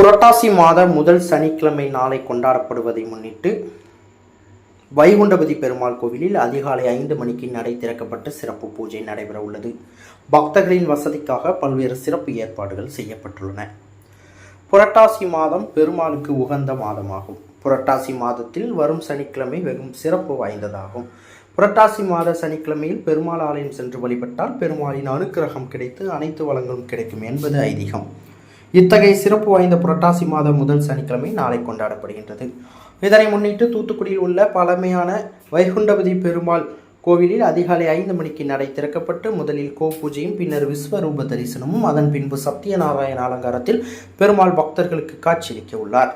புரட்டாசி மாத முதல் சனிக்கிழமை நாளை கொண்டாடப்படுவதை முன்னிட்டு வைகுண்டபதி பெருமாள் கோவிலில் அதிகாலை ஐந்து மணிக்கு நடை திறக்கப்பட்டு சிறப்பு பூஜை நடைபெற உள்ளது. பக்தர்களின் வசதிக்காக பல்வேறு சிறப்பு ஏற்பாடுகள் செய்யப்பட்டுள்ளன. புரட்டாசி மாதம் பெருமாளுக்கு உகந்த மாதமாகும். புரட்டாசி மாதத்தில் வரும் சனிக்கிழமை வெகும் சிறப்பு வாய்ந்ததாகும். புரட்டாசி மாத சனிக்கிழமையில் பெருமாள் ஆலயம் சென்று வழிபட்டால் பெருமாளின் அனுக்கிரகம் கிடைத்து அனைத்து வளங்களும் கிடைக்கும் என்பது ஐதீகம். இத்தகைய சிறப்பு வாய்ந்த புரட்டாசி மாதம் முதல் சனிக்கிழமை நாளை கொண்டாடப்படுகின்றது. இதனை முன்னிட்டு தூத்துக்குடியில் உள்ள பழமையான வைகுண்டபதி பெருமாள் கோவிலில் அதிகாலை ஐந்து மணிக்கு நடை திறக்கப்பட்டு முதலில் கோ பூஜையும் பின்னர் விஸ்வரூப தரிசனமும் அதன் பின்பு சத்தியநாராயண அலங்காரத்தில் பெருமாள் பக்தர்களுக்கு காட்சியளிக்க உள்ளார்.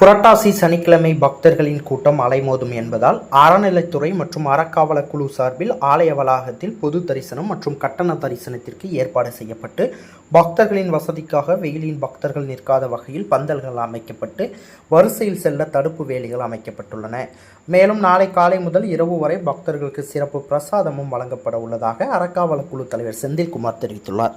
புரட்டாசி சனிக்கிழமை பக்தர்களின் கூட்டம் அலைமோதும் என்பதால் அறநிலைத்துறை மற்றும் அறக்காவல குழு சார்பில் ஆலய வளாகத்தில் பொது தரிசனம் மற்றும் கட்டண தரிசனத்திற்கு ஏற்பாடு செய்யப்பட்டு பக்தர்களின் வசதிக்காக வெயிலின் பக்தர்கள் நிற்காத வகையில் பந்தல்கள் அமைக்கப்பட்டு வரிசையில் செல்ல தடுப்பு வேலிகள் அமைக்கப்பட்டுள்ளன. மேலும் நாளை காலை முதல் இரவு வரை பக்தர்களுக்கு சிறப்பு பிரசாதமும் வழங்கப்பட உள்ளதாக அறக்காவல குழு தலைவர் செந்தில்குமார் தெரிவித்துள்ளார்.